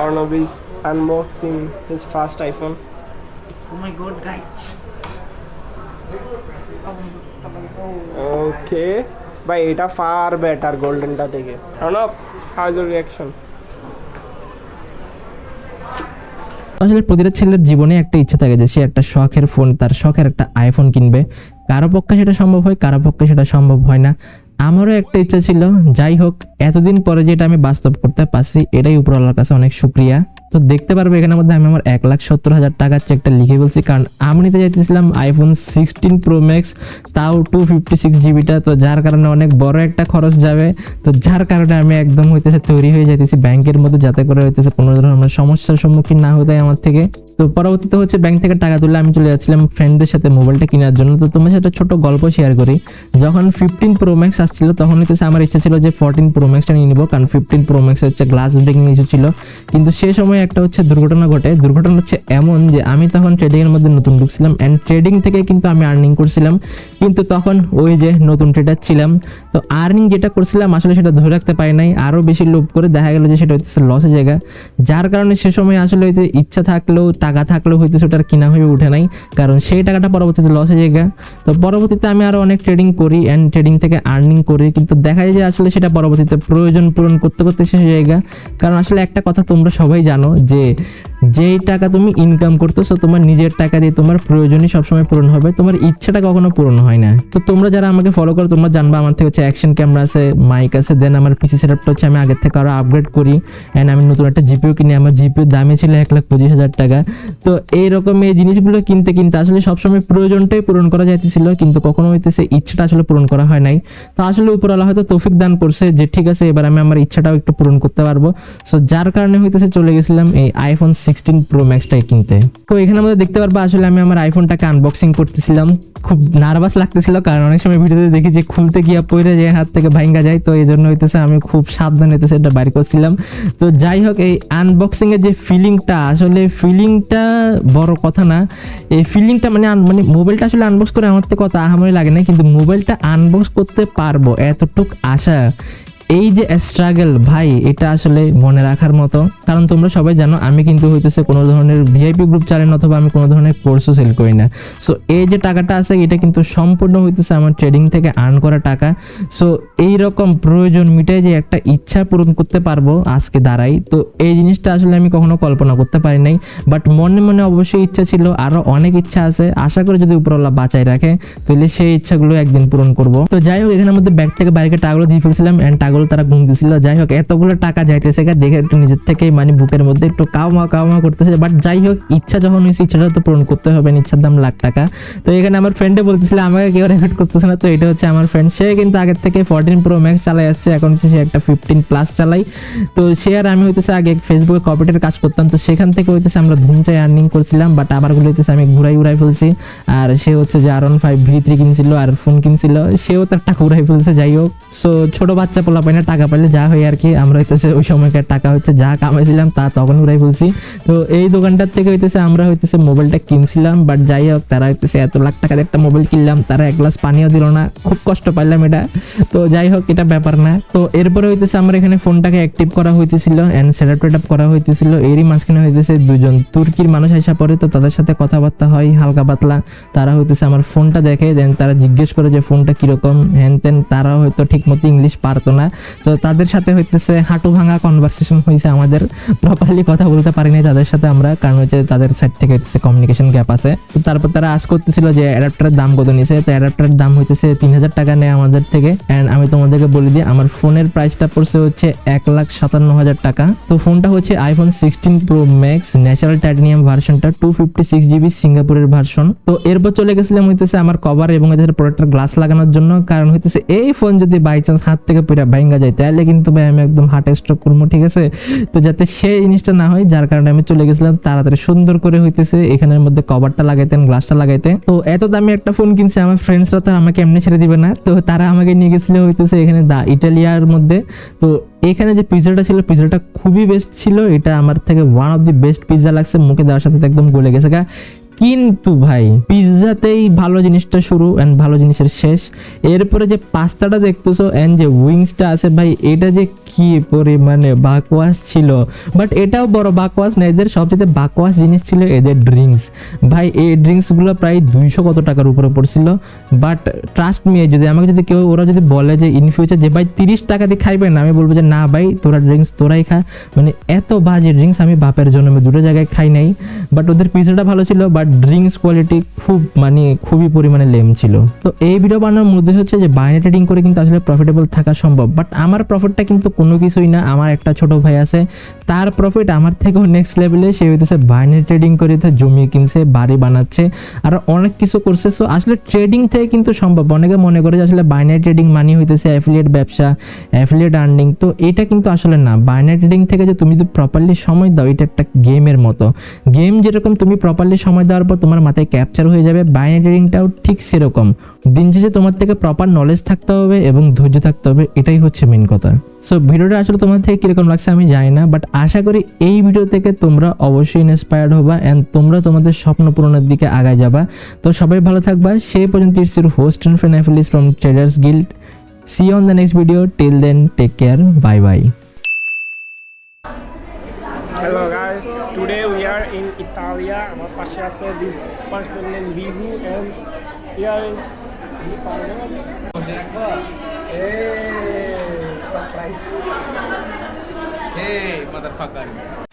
Arnav is unboxing his first iPhone. Oh my god, guys. ওকে ভাই এটা far better গোল্ডেনটা থেকে Arnab how is reaction আসলে প্রতিটা ছেলের জীবনে একটা ইচ্ছা থাকে যে সে একটা শখের ফোন তার শখের একটা আইফোন কিনবে। কারও পক্ষে সেটা সম্ভব হয় কারও পক্ষে সেটা সম্ভব হয় না। আমারও একটা ইচ্ছা ছিল, যাই হোক, এতদিন পরে যেটা আমি বাস্তব করতে পারছি, এটাই উপরওয়ালার কাছে অনেক শুক্রিয়া। তো দেখতে পারব এখানে মধ্যে আমি আমার এক লাখ সত্তর হাজার টাকার চেকটা লিখে বলছি কারণ আমি নিতে চাইতেছিলাম আইফোন সিক্সটিন প্রো ম্যাক্স তাও টু ফিফটি সিক্স জিবিটা তো যার কারণে অনেক বড় একটা খরচ যাবে। তো যার কারণে আমি একদম হইতেছে তৈরি হয়ে যাইতেছি ব্যাংকের মধ্যে, যাতে করে হইতেছে কোনো ধরনের সমস্যার সম্মুখীন না হতে আমার থেকে। তো পরবর্তীতে হচ্ছে ব্যাংক থেকে টাকা তুলে আমি চলে যাচ্ছিলাম ফ্রেন্ডদের সাথে মোবাইলটা কেনার জন্য। তো তোমার সাথে ছোট গল্প শেয়ার করি। যখন ফিফটিন প্রো ম্যাক্স আসছিল, তখন হইতেছে আমার ইচ্ছা ছিল যে ফোরটিন প্রো ম্যাক্সটা নিয়ে নিবো, কারণ ফিফটিন প্রো ম্যাক্স হচ্ছে গ্লাস ব্রেকিং ইস্যু ছিল। কিন্তু সে সময় একটা হচ্ছে দুর্ঘটনা ঘটে। দুর্ঘটনা হচ্ছে এমন যে আমি তখন ট্রেডিং এর মধ্যে নতুন ঢুকছিলাম অ্যান্ড ট্রেডিং থেকে কিন্তু আমি আর্নিং করছিলাম। কিন্তু তখন ওই যে নতুন ট্রেডার ছিলাম। তো আর্নিং যেটা করছিলাম আসলে সেটা ধরে রাখতে পারি নাই। আরও বেশি লোভ করে দেখা গেল যে সেটা হচ্ছে লসের জায়গা। যার কারণে সে সময় আসলে হইতে ইচ্ছা থাকলেও, টাকা থাকলেও হইতেছে ওটার কিনা হয়ে উঠে নাই। কারণ সেই টাকাটা পরবর্তীতে লসের জায়গা। তো পরবর্তীতে আমি আরও অনেক ট্রেডিং করি অ্যান্ড ট্রেডিং থেকে আর্নিং করি। কিন্তু দেখা যায় যে আসলে সেটা পরবর্তীতে প্রয়োজন পূরণ করতে করতে শেষ জায়গা কারণ আসলে একটা কথা তোমরা সবাই জানো যে, যেই টাকা তুমি ইনকাম করতেছো, তোমার নিজের টাকা দিয়ে তোমার প্রয়োজনই সবসময় পূরণ হবে। তোমার ইচ্ছাটা কখনো পূরণ হয় না। তো তোমরা যারা আমাকে ফলো করো, তোমরা জানবা আমার থেকে হচ্ছে অ্যাকশন ক্যামেরা আছে মাইক আছে দেন আমার পিসি সেটআপটা হচ্ছে আমি আগের থেকে আরও আপগ্রেড করি। অ্যান্ড আমি নতুন একটা জিপিও কিনি, আমার জিপিও দামে ছিল এক লাখ পঁচিশ হাজার টাকা। তো এইরকম এই জিনিসগুলো কিনতে কিনতে আসলে সবসময় প্রয়োজনটাই পূরণ করা যাইতেছিল, কিন্তু কখনো হইতেছে ইচ্ছাটা আসলে পূরণ করা হয় নাই। তো আসলে উপরওয়ালা হয়তো তৌফিক দান করছে যে, ঠিক আছে, এবার আমি আমার ইচ্ছাটাও একটু পূরণ করতে পারব। সো যার কারণে হইতেছে চলে গেছিলাম এই আইফোন সিক্সটিন প্রো ম্যাক্সটাই কিনতে। তো এখানে আমাদের দেখতে পারব, আসলে আমি আমার আইফোনটাকে আনবক্সিং করতেছিলাম। খুব নার্ভাস লাগতেছিল, কারণ অনেক সময় ভিডিওতে দেখি যে খুলতে গিয়া পড়ে যায়, হাত থেকে ভাঙ্গা যায়। তো এই জন্য হইতেছে আমি খুব সাবধান হইতেছে এটা বাইর করছিলাম। তো যাই হোক, এই আনবক্সিং এর যে ফিলিংটা আসলে ফিলিংটা বড় কথা না। এই ফিলিংটা মানে মানে মোবাইলটা আসলে আনবক্স করে আমার তো কথা আহামরি লাগে না, কিন্তু মোবাইলটা আনবক্স করতে পারব, এতটুক আশা। এই যে স্ট্রাগল ভাই, এটা আসলে মনে রাখার মতো। কারণ তোমরা সবাই জানো, আমি কিন্তু হইতেছে কোনো ধরনের ভিআইপি গ্রুপ চালাই না অথবা আমি কোনো ধরনের কোর্সও সেল করি না। সো এই যে টাকাটা আছে, এটা কিন্তু সম্পূর্ণ হইতেছে আমার ট্রেডিং থেকে আর্ন করা টাকা। সো এই রকম প্রয়োজন মিটাই যে একটা ইচ্ছা পূরণ করতে পারব, আজকে দাঁড়াই। তো এই জিনিসটা আসলে আমি কখনো কল্পনা করতে পারি নাই। বাট মনে মনে অবশ্যই ইচ্ছা ছিল আরও অনেক ইচ্ছা আছে। আশা করি যদি উপরওয়ালা বাঁচাই রাখে, তাহলে সেই ইচ্ছাগুলো একদিন পূরণ করব। তো যাই হোক, এখানের মধ্যে ব্যাগ থেকে বাইরে টাকাগুলো দিয়ে ফেলছিলাম অ্যান্ড টাকাগুলো তারা গুণ দিছিল। যাই হোক, এতগুলো টাকা যাইতেছে দেখে একটু নিজের থেকেই মানে বুকের মধ্যে একটু কাউমা কাউমা করতেছে। বাট যাই হোক, ইচ্ছা যখন হয়েছে ইচ্ছাটা তো পূরণ করতে হবে, ইচ্ছার দাম লাখ টাকা। তো এখানে আমার ফ্রেন্ডে বলতেছিল, আমাকে কেউ রেকর্ড করতেছে না। তো এটা হচ্ছে আমার ফ্রেন্ড সে কিন্তু আগের থেকে ফোরটিন প্রো ম্যাক্স চালাই আসছে, এখন হচ্ছে সে একটা ফিফটিন প্লাস চালাই। তো সে আর আমি হইতেছে আগে ফেসবুকে কপিটের কাজ করতাম। তো সেখান থেকে হইতেছে আমরা ধুমচাই আর্নিং করছিলাম বাট আবারগুলো হইতেছে আমি ঘুরাই উড়াই ফেলছি। আর সে হচ্ছে যে আর ওয়ান ফাইভ ভি থ্রি কিনছিল, আর ফোন কিনছিল। সেও তার টাকা উড়াই ফেলছে, যাই হোক। সো ছোট বাচ্চা পোলা পাই না টাকা পাইলে যা হয় আর কি আমরা হইতেছে ওই সময়কার টাকা হচ্ছে যা কামাইছিলাম তা তখন উড়াই বলছি তো এই দোকানটার থেকে হইতেছে আমরা হইতেছে মোবাইলটা কিনছিলাম বাট যাই হোক, তারা হইতেছে এত লাখ টাকার একটা মোবাইল কিনলাম, তারা এক গ্লাস পানিও দিল না। খুব কষ্ট পাইলাম এটা। তো যাই হোক, এটা ব্যাপার না। তো এরপরে হইতেছে আমার এখানে ফোনটাকে অ্যাক্টিভ করা হইতেছিল অ্যান্ড সেটআপ টেটআপ করা হইতেছিল। এরই মাঝখানে হইতেছে দুজন তুর্কির মানুষ আসা পরে তো তাদের সাথে কথাবার্তা হয়, হালকা পাতলা। তারা হইতেছে আমার ফোনটা দেখে দেন তারা জিজ্ঞেস করে যে ফোনটা কীরকম। হ্যান তেন তারা হয়তো ঠিক মতো ইংলিশ পারতো না। তো তাদের সাথে হইতেছে হাঁটু ভাঙা কনভারসেশন হয়েছে আমাদের। প্রপারলি কথা বলতে পারিনি তাদের সাথে আমরা, কারণ হচ্ছে তাদের সাইড থেকে হইতেছে কমিউনিকেশন গ্যাপ আছে। তো তারপর তারা আজ করতেছিল যে অ্যাডাপ্টারের দাম কত নিছে? তো অ্যাডাপ্টারের দাম হইতেছে তিন হাজার টাকা নেয় আমাদের থেকে। অ্যান্ড আমি তোমাদেরকে বলে দিই, আমার ফোনের প্রাইসটা পড়ছে হচ্ছে এক লাখ সাতান্ন হাজার টাকা। তো ফোনটা হচ্ছে iPhone sixteen pro max natural titanium ভার্সনটা টু ফিফটি সিক্স জিবি সিঙ্গাপুরের ভার্সন তো এরপর চলে গেছিলাম হইতেছে আমার কভার এবং এদের প্রোডাক্টের গ্লাস লাগানোর জন্য। কারণ হইতেছে এই ফোন যদি বাই চান্স হাত থেকে পুরো ভাঙ্গা যায়। তাহলে কিন্তু ভাই আমি একদম হার্ট স্ট্রোক করব, ঠিক আছে? তো যাতে সেই জিনিসটা না হয়, যার কারণে আমি চলে গেছিলাম, তাড়াতাড়ি সুন্দর করে হইতেছে। এখানের মধ্যে কভারটা লাগাইতেন গ্লাসটা লাগাইতে। তো এত দামি একটা ফোন কিনছে আমার ফ্রেন্ডসরা তো আমাকে এমনি ছেড়ে দিবে না। তো তারা আমাকে নিয়ে গেছিল হইতেছে এখানে দা ইটালিয়ার মধ্যে। তো এখানে যে পিৎজাটা ছিল পিৎজাটা খুবই বেস্ট ছিল। এটা আমার থেকে one of the best pizza লাগছে, মুখে দেওয়ার সাথে একদম গলে গেছে, গা। কিন্তু ভাই, পিৎজাতেই ভালো জিনিসটা শুরু অ্যান্ড ভালো জিনিসের শেষ। এরপরে যে পাস্তাটা দেখতেছো অ্যান্ড যে উইংসটা আছে ভাই, এটা যে কি পরিমাণে বাকওয়াস ছিল? বাট এটাও বড় বাকওয়াস না, এদের সবচেয়ে বাকওয়াস জিনিস ছিল এদের ড্রিঙ্কস ভাই, এই ড্রিঙ্কসগুলো প্রায় দুইশো কত টাকার উপরে পড়ছিল? বাট ট্রাস্ট মিয়ে যদি আমাকে যদি কেউ, ওরা যদি বলে যে ইন ফিউচার যে, ভাই, তিরিশ টাকা দিয়ে খাইবে না, আমি বলব যে, না ভাই, তোরা ড্রিঙ্কস তোরাই খা। মানে এত বাজে ড্রিঙ্কস আমি বাপের জন্য, আমি দুটো জায়গায় খাই নাই। বাট ওদের পিজাটা ভালো ছিল বাট ড্রিঙ্কস কোয়ালিটি খুব মানে খুবই পরিমাণে লেম ছিল। তো এই ভিডিও বানানোর মধ্যে হচ্ছে যে বাইরে ট্রেডিং করে কিন্তু আসলে প্রফিটেবল থাকা সম্ভব। বাট আমার প্রফিটটা কিন্তু কোনো কিছুই না, আমার একটা ছোট ভাই আছে, তার প্রফিট আমার থেকেও নেক্সট লেভেলে সে হইতেছে বাইনারি ট্রেডিং করে জমি কিনছে, বাড়ি বানাচ্ছে, আর অনেক কিছু করছে। সো আসলে ট্রেডিং থেকে কিন্তু সম্ভব। অনেকে মনে করে যে আসলে বাইনারি ট্রেডিং মানি হইতেছে অ্যাফিলিয়েট ব্যবসা অ্যাফিলিয়েট আর্নিং তো এটা কিন্তু আসলে না। বাইনারি ট্রেডিং থেকে যে তুমি যদি প্রপারলি সময় দাও, এটা একটা গেমের মতো। গেম যেরকম তুমি প্রপারলি সময় দেওয়ার পর তোমার মাথায় ক্যাপচার হয়ে যাবে বাইনারি ট্রেডিংটাও ঠিক সেরকম। দিন শেষে তোমার থেকে প্রপার নলেজ থাকতে হবে এবং ধৈর্য থাকতে হবে, এটাই হচ্ছে মেন কথা। সো ভিডিওটা আসলে তোমার থেকে কীরকম লাগছে আমি জানি না বাট আশা করি এই ভিডিও থেকে তোমরা অবশ্যই ইন্সপায়ার্ড হবা অ্যান্ড তোমরা তোমাদের স্বপ্ন পূরণের দিকে আগায় যাবা। তো সবাই ভালো থাকবা সেই পর্যন্ত it's your host and friend from traders guild see on the next video till then take care bye bye hello guys today we are in Italia আমার পাশে আছে this person name Bihu and here is Hey, Hey, motherfucker.